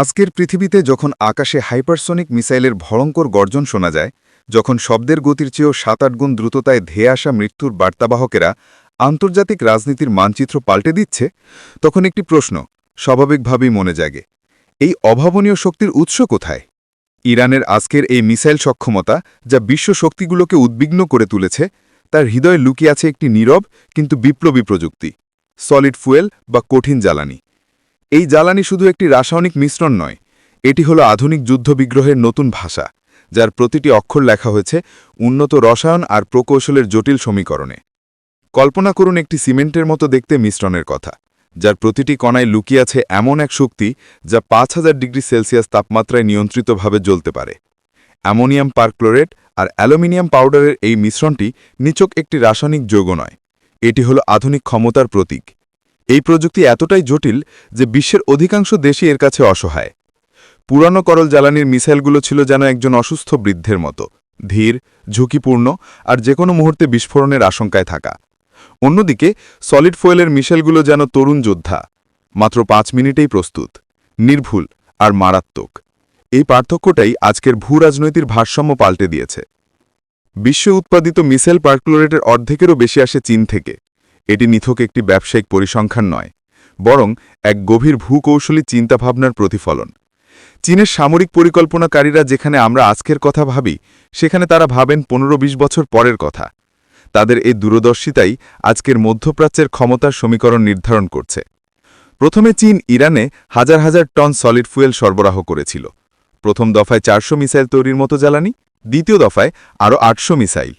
আজকের পৃথিবীতে যখন আকাশে হাইপারসনিক মিসাইলের ভয়ঙ্কর গর্জন শোনা যায়, যখন শব্দের গতির চেয়েও সাত আট গুণ দ্রুততায় ধেয়ে আসা মৃত্যুর বার্তাবাহকেরা আন্তর্জাতিক রাজনীতির মানচিত্র পাল্টে দিচ্ছে, তখন একটি প্রশ্ন স্বাভাবিকভাবেই মনে জাগে, এই অভাবনীয় শক্তির উৎস কোথায়? ইরানের আজকের এই মিসাইল সক্ষমতা যা বিশ্ব শক্তিগুলোকে উদ্বিগ্ন করে তুলেছে, তার হৃদয়ে লুকিয়ে আছে একটি নীরব কিন্তু বিপ্লবী প্রযুক্তি, সলিড ফুয়েল বা কঠিন জ্বালানি। এই জ্বালানি শুধু একটি রাসায়নিক মিশ্রণ নয়, এটি হলো আধুনিক যুদ্ধবিগ্রহের নতুন ভাষা, যার প্রতিটি অক্ষর লেখা হয়েছে উন্নত রসায়ন আর প্রকৌশলের জটিল সমীকরণে। কল্পনা করুন একটি সিমেন্টের মতো দেখতে মিশ্রণের কথা, যার প্রতিটি কণায় লুকিয়ে আছে এমন এক শক্তি যা পাঁচ হাজার ডিগ্রি সেলসিয়াস তাপমাত্রায় নিয়ন্ত্রিতভাবে জ্বলতে পারে। অ্যামোনিয়াম পারক্লোরেট আর অ্যালুমিনিয়াম পাউডারের এই মিশ্রণটি নিচক একটি রাসায়নিক যৌগ নয়, এটি হলো আধুনিক ক্ষমতার প্রতীক। এই প্রযুক্তি এতটাই জটিল যে বিশ্বের অধিকাংশ দেশই এর কাছে অসহায়। পুরানো করল জ্বালানির মিসাইলগুলো ছিল যেন একজন অসুস্থ বৃদ্ধের মতো, ধীর, ঝুঁকিপূর্ণ আর যে কোনো মুহূর্তে বিস্ফোরণের আশঙ্কায় থাকা। অন্যদিকে সলিড ফয়েলের মিসাইলগুলো যেন তরুণ যোদ্ধা, মাত্র পাঁচ মিনিটেই প্রস্তুত, নির্ভুল আর মারাত্মক। এই পার্থক্যটাই আজকের ভূ রাজনৈতিক ভারসাম্য পাল্টে দিয়েছে। বিশ্ব উৎপাদিত মিসাইল পার্কুলোরেটের অর্ধেকেরও বেশি আসে চীন থেকে। এটি নিথক একটি ব্যবসায়িক পরিসংখ্যান নয়, বরং এক গভীর ভূকৌশলী চিন্তাভাবনার প্রতিফলন। চীনের সামরিক পরিকল্পনাকারীরা যেখানে আমরা আজকের কথা ভাবি, সেখানে তারা ভাবেন পনেরো বিশ বছর পরের কথা। তাদের এই দূরদর্শিতাই আজকের মধ্যপ্রাচ্যের ক্ষমতার সমীকরণ নির্ধারণ করছে। প্রথমে চীন ইরানে হাজার হাজার টন সলিড ফুয়েল সরবরাহ করেছিল। প্রথম দফায় চারশো মিসাইল তৈরির মতো জ্বালানি, দ্বিতীয় দফায় আরও আটশো মিসাইল।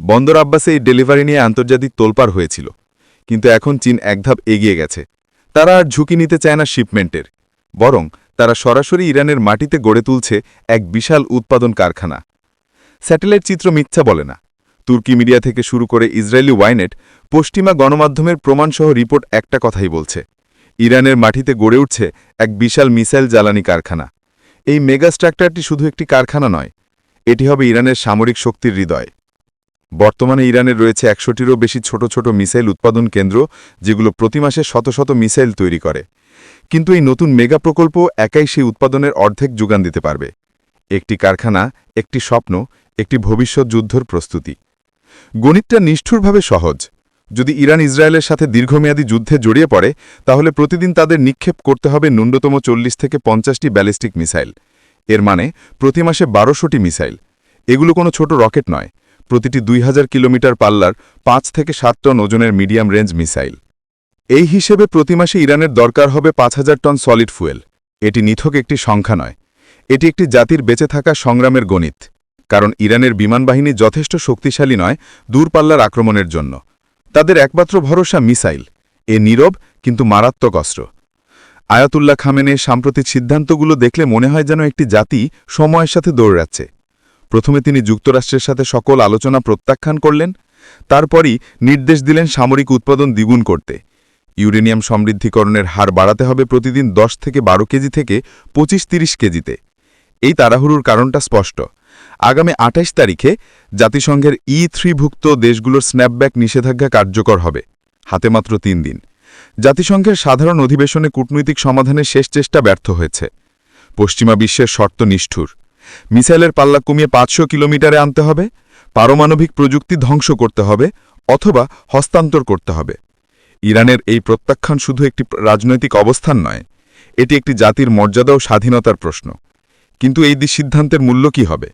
বন্দর আব্বাসে এই ডেলিভারি নিয়ে আন্তর্জাতিক তোলপাড় হয়েছিল। কিন্তু এখন চীন একধাপ এগিয়ে গেছে। তারা আর ঝুঁকি নিতে চায় না শিপমেন্টের। বরং তারা সরাসরি ইরানের মাটিতে গড়ে তুলছে এক বিশাল উৎপাদন কারখানা। স্যাটেলাইট চিত্র মিথ্যা বলে না। তুর্কি মিডিয়া থেকে শুরু করে ইসরায়েলি ওয়াইনেট পশ্চিমা গণমাধ্যমের প্রমাণসহ রিপোর্ট একটা কথাই বলছে। ইরানের মাটিতে গড়ে উঠছে এক বিশাল মিসাইল জ্বালানি কারখানা। এই মেগা স্ট্রাকচারটি শুধু একটি কারখানা নয়, এটি হবে ইরানের সামরিক শক্তির হৃদয়। বর্তমানে ইরানের রয়েছে একশোটিরও বেশি ছোট ছোট মিসাইল উৎপাদন কেন্দ্র, যেগুলো প্রতি মাসে শত শত মিসাইল তৈরি করে। কিন্তু এই নতুন মেগা প্রকল্প একাই সেই উৎপাদনের অর্ধেক যোগান দিতে পারবে। একটি কারখানা, একটি স্বপ্ন, একটি ভবিষ্যৎ যুদ্ধর প্রস্তুতি। গণিতটা নিষ্ঠুরভাবে সহজ। যদি ইরান ইসরায়েলের সাথে দীর্ঘমেয়াদী যুদ্ধে জড়িয়ে পড়ে, তাহলে প্রতিদিন তাদের নিক্ষেপ করতে হবে ন্যূনতম চল্লিশ থেকে পঞ্চাশটি ব্যালিস্টিক মিসাইল। এর মানে প্রতি মাসে বারোশোটি মিসাইল। এগুলো কোনো ছোট রকেট নয়। প্রতিটি দুই হাজার কিলোমিটার পাল্লার পাঁচ থেকে সাত টন ওজনের মিডিয়াম রেঞ্জ মিসাইল। এই হিসেবে প্রতি মাসে ইরানের দরকার হবে পাঁচ হাজার টন সলিড ফুয়েল। এটি নিথক একটি সংখ্যা নয়। এটি একটি জাতির বেঁচে থাকা সংগ্রামের গণিত। কারণ ইরানের বিমান বিমানবাহিনী যথেষ্ট শক্তিশালী নয় দূরপাল্লার আক্রমণের জন্য। তাদের একমাত্র ভরসা মিসাইল। এ নীরব কিন্তু মারাত্মক অস্ত্র। আয়াতুল্লাহ খামেনের সাম্প্রতিক সিদ্ধান্তগুলো দেখলে মনে হয় যেন একটি জাতি সময়ের সাথে দৌড়াচ্ছে। প্রথমে তিনি যুক্তরাষ্ট্রের সাথে সকল আলোচনা প্রত্যাখ্যান করলেন, তারপরই নির্দেশ দিলেন সামরিক উৎপাদন দ্বিগুণ করতে। ইউরেনিয়াম সমৃদ্ধিকরণের হার বাড়াতে হবে প্রতিদিন ১০ থেকে বারো কেজি থেকে পঁচিশ তিরিশ কেজিতে। এই তাড়াহুড়োর কারণটা স্পষ্ট। আগামী আঠাইশ তারিখে জাতিসংঘের ই থ্রিভুক্ত দেশগুলোর স্ন্যাপব্যাক নিষেধাজ্ঞা কার্যকর হবে, হাতে মাত্র তিন দিন। জাতিসংঘের সাধারণ অধিবেশনে কূটনৈতিক সমাধানের শেষ চেষ্টা ব্যর্থ হয়েছে। পশ্চিমা বিশ্বের শর্ত নিষ্ঠুর। মিসাইলের পাল্লা কমিয়ে পাঁচশো কিলোমিটারে আনতে হবে, পারমাণবিক প্রযুক্তি ধ্বংস করতে হবে, অথবা হস্তান্তর করতে হবে। ইরানের এই প্রত্যাখ্যান শুধু একটি রাজনৈতিক অবস্থান নয়, এটি একটি জাতির মর্যাদা ও স্বাধীনতার প্রশ্ন। কিন্তু এই সিদ্ধান্তের মূল্য কি হবে?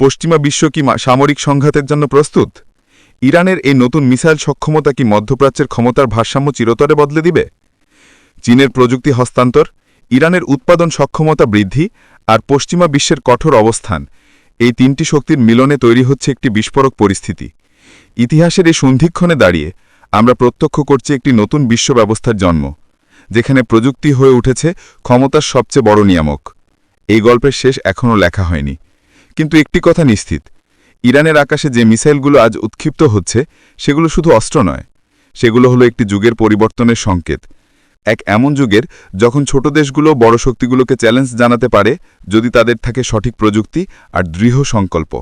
পশ্চিমা বিশ্ব কি সামরিক সংঘাতের জন্য প্রস্তুত? ইরানের এই নতুন মিসাইল সক্ষমতা কি মধ্যপ্রাচ্যের ক্ষমতার ভারসাম্য চিরতরে বদলে দিবে? চীনের প্রযুক্তি হস্তান্তর ইরানের উৎপাদন সক্ষমতা বৃদ্ধি আর পশ্চিমা বিশ্বের কঠোর অবস্থান, এই তিনটি শক্তির মিলনে তৈরি হচ্ছে একটি বিস্ফোরক পরিস্থিতি। ইতিহাসের এই সন্ধিক্ষণে দাঁড়িয়ে আমরা প্রত্যক্ষ করছি একটি নতুন বিশ্ব ব্যবস্থার জন্ম, যেখানে প্রযুক্তি হয়ে উঠেছে ক্ষমতার সবচেয়ে বড় নিয়ামক। এই গল্পের শেষ এখনও লেখা হয়নি। কিন্তু একটি কথা নিশ্চিত, ইরানের আকাশে যে মিসাইলগুলো আজ উৎক্ষিপ্ত হচ্ছে, সেগুলো শুধু অস্ত্র নয়, সেগুলো হলো একটি যুগের পরিবর্তনের সংকেত। এক এমন যুগের যখন ছোট দেশগুলো বড় শক্তিগুলোকে চ্যালেঞ্জ জানাতে পারে, যদি তাদের থাকে সঠিক প্রযুক্তি আর দৃঢ় সংকল্প।